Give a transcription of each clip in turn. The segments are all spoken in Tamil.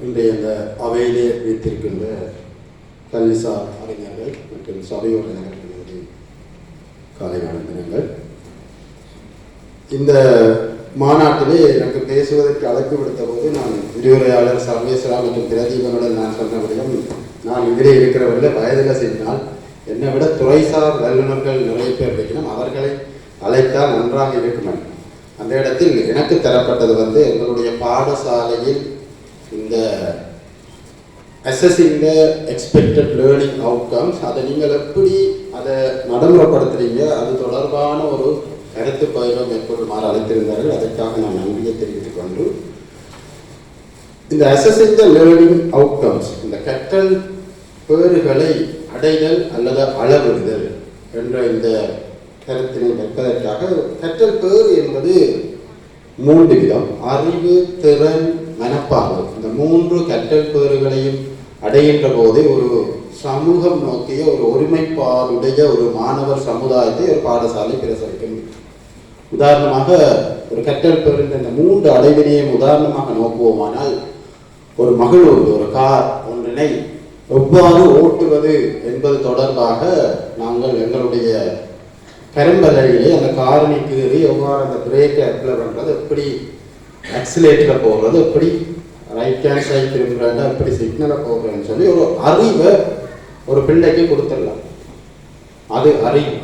இன்றைய இந்த அவையிலே வைத்திருக்கின்ற கல்விசார் அறிஞர்கள் மற்றும் சபையோர் காலை வணக்கங்கள் இந்த மாநாட்டிலே எனக்கு பேசுவதற்கு அழைப்பு விடுத்த போது நான் விரிவுரையாளர் சர்வேஸ்வரா மற்றும் பிரதீபனுடன் நான் சொன்னபடியும் நான் இதிலே இருக்கிறவர்கள் வயதில் செய்தால் என்னை விட துறைசார் வல்லுநர்கள் நிறைய பேர் இருக்கணும் அவர்களை அழைத்தால் நன்றாக இருக்கும். அந்த இடத்தில் எனக்கு தரப்பட்டது வந்து எங்களுடைய பாடசாலையில் இந்த assessing the expected learning outcomes அதை நீங்கள் எப்படி அதை நடைமுறைப்படுத்துறீங்க அது தொடர்பான ஒரு கருத்து பயிரை மேற்கொள்ளுமாறு அழைத்திருந்தார்கள். அதற்காக நான் நன்றியை தெரிவித்துக் கொண்டு இந்த அசஸிங் த லேர்னிங் அவுட்கம்ஸ் இந்த கற்றல் பேறுகளை அடைதல் அல்லது அளவிடுதல் என்ற இந்த கருத்தினை வைப்பதற்காக கற்றல் பேறு என்பது மூன்று விதம். அறிவு திறன் மனப்பாங்கு மூன்று கற்றல் பேறுகளையும் அடைகின்ற போதே ஒரு சமூகம் நோக்கிய ஒரு ஒருமைப்பாடுடைய ஒரு மாணவர் சமுதாயத்தை ஒரு பாடசாலை பிரசரிக்க முடியும் உதாரணமாக ஒரு கற்றல் பெறுகின்ற இந்த மூன்று அடைவினையும் உதாரணமாக நோக்குவோமானால் ஒரு மகளூர் ஒரு கார் ஒன்றினை எவ்வாறு ஓட்டுவது என்பது தொடர்பாக நாங்கள் எங்களுடைய பெரும்பலையிலே அந்த காரணிக்கு எவ்வாறு அந்த பிரேக்கை அப்ளை பண்ணுறது எப்படி ஆக்சிலேட்டரை போடுறது எப்படி ரைட் ஹேண்ட் சைட் திரும்புறாங்க எப்படி சிக்னலை போகிறேன்னு சொல்லி ஒரு அறிவை ஒரு பிள்ளைக்கு கொடுத்துடலாம். அது அறிவு.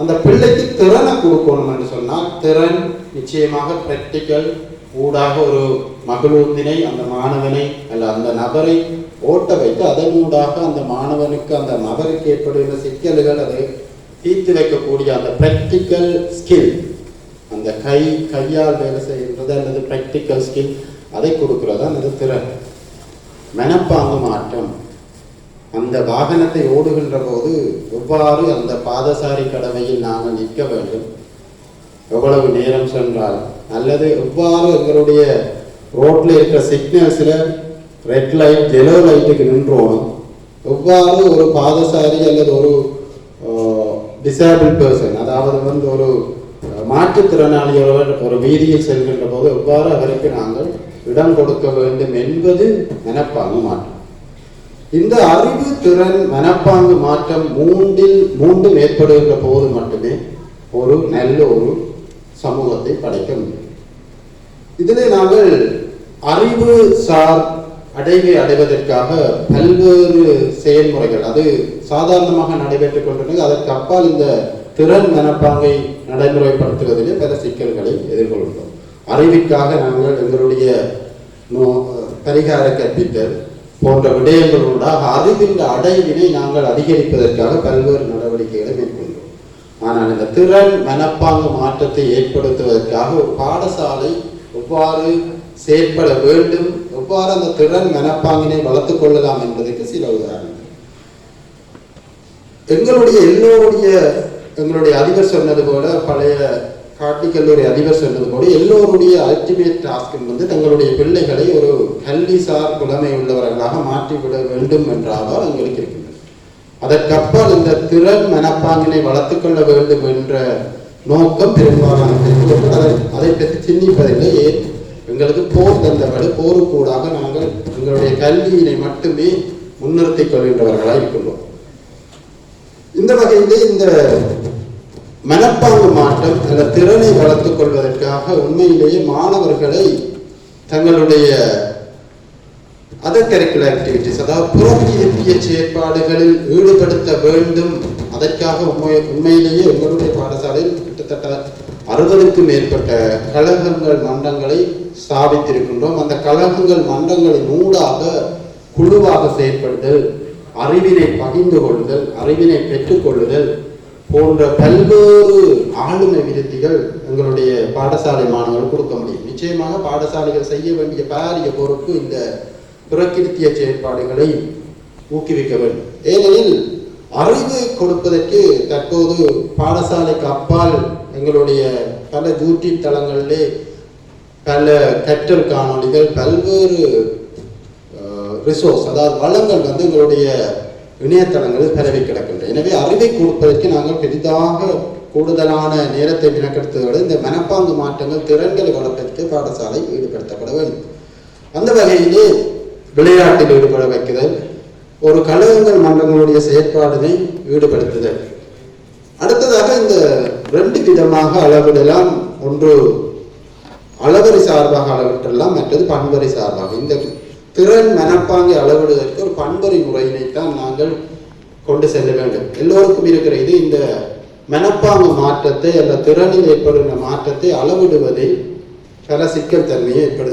அந்த பிள்ளைக்கு திறனை கொடுக்கணும்னு சொன்னால் திறன் நிச்சயமாக ப்ராக்டிக்கல் ஊடாக ஒரு மகளூந்தினை அந்த மாணவனை அல்ல அந்த நபரை ஓட்ட வைத்து அதன் ஊடாக அந்த மாணவனுக்கு அந்த நபருக்கு ஏற்படுகிற சிக்கல்கள் அதை தீர்த்து வைக்கக்கூடிய அந்த ப்ராக்டிக்கல் ஸ்கில் அந்த கை கையால் வேலை செய்கின்றது அல்லது ப்ராக்டிக்கல் ஸ்கில் அதை கொடுக்குறதா அந்த திறன். மனப்பாங்கு மாற்றம். அந்த வாகனத்தை ஓடுகின்ற போது எவ்வாறு அந்த பாதசாரி கடமையில் நாங்கள் நிற்க வேண்டும்? எவ்வளவு நேரம் சென்றால்? அல்லது எவ்வாறு எங்களுடைய ரோட்டில் இருக்கிற சிக்னல்ஸில் ரெட் லைட் எல்லோ லைட்டுக்கு நின்றோணும் எவ்வாறு ஒரு பாதசாரி அல்லது ஒரு டிசேபிள் பர்சன் அதாவது வந்து ஒரு மாற்றுத்திறனாளியோட ஒரு வீதியில் செல்கின்ற போது எவ்வாறு அவருக்கு நாங்கள் இடம் கொடுக்க வேண்டும் என்பது மனப்பாங்கு மாற்றம். இந்த அறிவு திறன் மனப்பாங்கு மாற்றம் மூன்றில் மூன்றும் ஏற்படுகின்ற போது மட்டுமே ஒரு நல்ல ஒரு சமூகத்தை படைக்க முடியும். இதில் நாங்கள் அறிவு சார் அடைவை அடைவதற்காக பல்வேறு செயல்முறைகள் அது சாதாரணமாக நடைபெற்றுக் கொண்டிருந்தது அதற்கு அப்பால் இந்த திறன் மனப்பாங்கை நடைமுறைப்படுத்துவதிலே பல சிக்கல்களை எதிர்கொள்கிறோம். அறிவிற்காக நாங்கள் எங்களுடைய பரிகார கற்பித்தல் போன்ற விடயங்களூடாக அறிவின் அடைவினை நாங்கள் அதிகரிப்பதற்காக பல்வேறு நடவடிக்கைகளை மேற்கொள்கிறோம். ஆனால் இந்த திறன் மனப்பாங்கு மாற்றத்தை ஏற்படுத்துவதற்காக ஒரு பாடசாலை எவ்வாறு செயற்பட வேண்டும் எவ்வாறு அந்த திறன் மனப்பாங்கினை வளர்த்துக் கொள்ளலாம் என்பதற்கு சில உதாரணங்கள். எங்களுடைய எல்லோருடைய எங்களுடைய அதிபர் சொன்னது போல பழைய காட்டி கல்லூரி அதிபர் சொன்னது போல எல்லோருடைய அல்டிமேட் டாஸ்க் வந்து தங்களுடைய பிள்ளைகளை ஒரு கல்விசார் புலமை உள்ளவர்களாக மாற்றிவிட வேண்டும் என்றால் எங்களுக்கு இருக்கின்றது. அதற்கப்பால் இந்த திறன் மனப்பாங்கினை வளர்த்துக்கொள்ள வேண்டும் என்ற நோக்கம் பெரும்பாலான அதை அதை பற்றி சிந்திப்பதில்லை. எங்களுக்கு போர் தந்தவர்கள் போருக்கூடாக நாங்கள் எங்களுடைய கல்வியினை மட்டுமே முன்னிறுத்திக் கொள்கின்றவர்களாக இருக்கின்றோம். இந்த வகையிலே இந்த மனப்பாங்கு மாற்றம் அந்த திறனை வளர்த்து கொள்வதற்காக உண்மையிலேயே மாணவர்களை தங்களுடைய அதர் கரிக்குலர் ஆக்டிவிட்டிஸ் அதாவது புறப்பிய செயற்பாடுகளில் ஈடுபடுத்த வேண்டும். அதற்காக உண்மை உண்மையிலேயே எங்களுடைய பாடசாலையில் கிட்டத்தட்ட அறுபதுக்கும் மேற்பட்ட கழகங்கள் மன்றங்களை ஸ்தாபித்திருக்கின்றோம். அந்த கழகங்கள் மன்றங்களின் ஊடாக குழுவாக செயற்படுதல் அறிவினை பகிர்ந்து கொள்ளுதல் அறிவினை பெற்றுக்கொள்ளுதல் போன்ற பல்வேறு ஆளுமை விருத்திகள் எங்களுடைய பாடசாலை மாணவர்கள் கொடுக்க முடியும். நிச்சயமாக பாடசாலைகள் செய்ய வேண்டிய பாரிய பொறுப்பு இந்த புறக்கிருத்திய செயற்பாடுகளை ஊக்குவிக்க வேண்டும். ஏனெனில் அறிவு கொடுப்பதற்கு தற்போது பாடசாலைக்கு அப்பால் எங்களுடைய பல யூடியூப் தளங்களிலே பல கற்றல் காணொலிகள் பல்வேறு ரிசோர்ஸ் அதாவது வளங்கள் வந்து எங்களுடைய இணையதளங்களில் பரவி கிடக்கின்றன. எனவே அறிவை கொடுப்பதற்கு நாங்கள் பெரிதாக கூடுதலான நேரத்தை வினக்கெடுத்ததோடு இந்த மனப்பாங்கு மாற்றங்கள் திறன்களை வளர்ப்பதற்கு பாடசாலை ஈடுபடுத்தப்பட வேண்டும். அந்த வகையிலே விளையாட்டில் ஈடுபட வைக்குதல் ஒரு கழகங்கள் மன்றங்களுடைய செயற்பாடினை ஈடுபடுத்துதல். அடுத்ததாக இந்த ரெண்டு விதமாக அளவிடலாம். ஒன்று அளவரி சார்பாக அளவிட்டெல்லாம் மற்றது பண்பறை சார்பாக. இந்த திறன் மனப்பாங்கை அளவிடுவதற்கு ஒரு பண்பறை முறையினைத்தான் நாங்கள் கொண்டு செல்ல வேண்டும். எல்லோருக்கும் இருக்கிற இது இந்த மனப்பாங்கு மாற்றத்தை அல்ல திறனில் ஏற்படுகின்ற மாற்றத்தை அளவிடுவதில் பல சிக்கல் தன்மையை ஏற்படு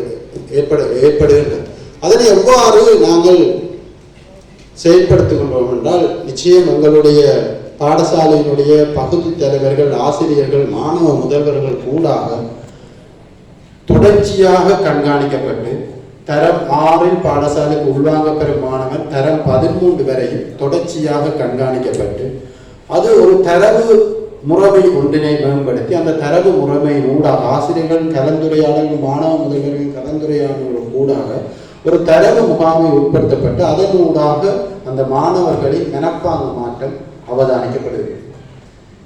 ஏற்பட ஏற்படுகின்றது அதனை எவ்வாறு நாங்கள் செயல்படுத்துகின்றோம் என்றால் நிச்சயம் எங்களுடைய பாடசாலையினுடைய பகுதி தலைவர்கள் ஆசிரியர்கள் மாணவ முதல்வர்கள் கூடாக தொடர்ச்சியாக கண்காணிக்கப்பட்டு தரம் ஆறில் பாடசாலைக்கு உள்வாங்கப்பெறும் மாணவன் தரம் பதிமூன்று வரையும் தொடர்ச்சியாக கண்காணிக்கப்பட்டு அது ஒரு தரவு முறைமை ஒன்றினை மேம்படுத்தி அந்த தரவு முறைமையின் ஊடாக ஆசிரியர்கள் கலந்துரையாடல்கள் மாணவ முதல்வர்கள் கலந்துரையாடல்கள் ஊடாக ஒரு தரவு முகாமை உட்படுத்தப்பட்டு அதன் ஊடாக அந்த மாணவர்களின் மெனப்பாங்க மாற்றம் அவதானிக்கப்படுகிறது.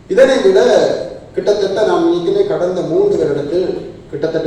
இதனை விட கிட்டத்தட்ட நாம் நீங்களே கடந்த மூன்று வருடத்தில் கிட்டத்தட்ட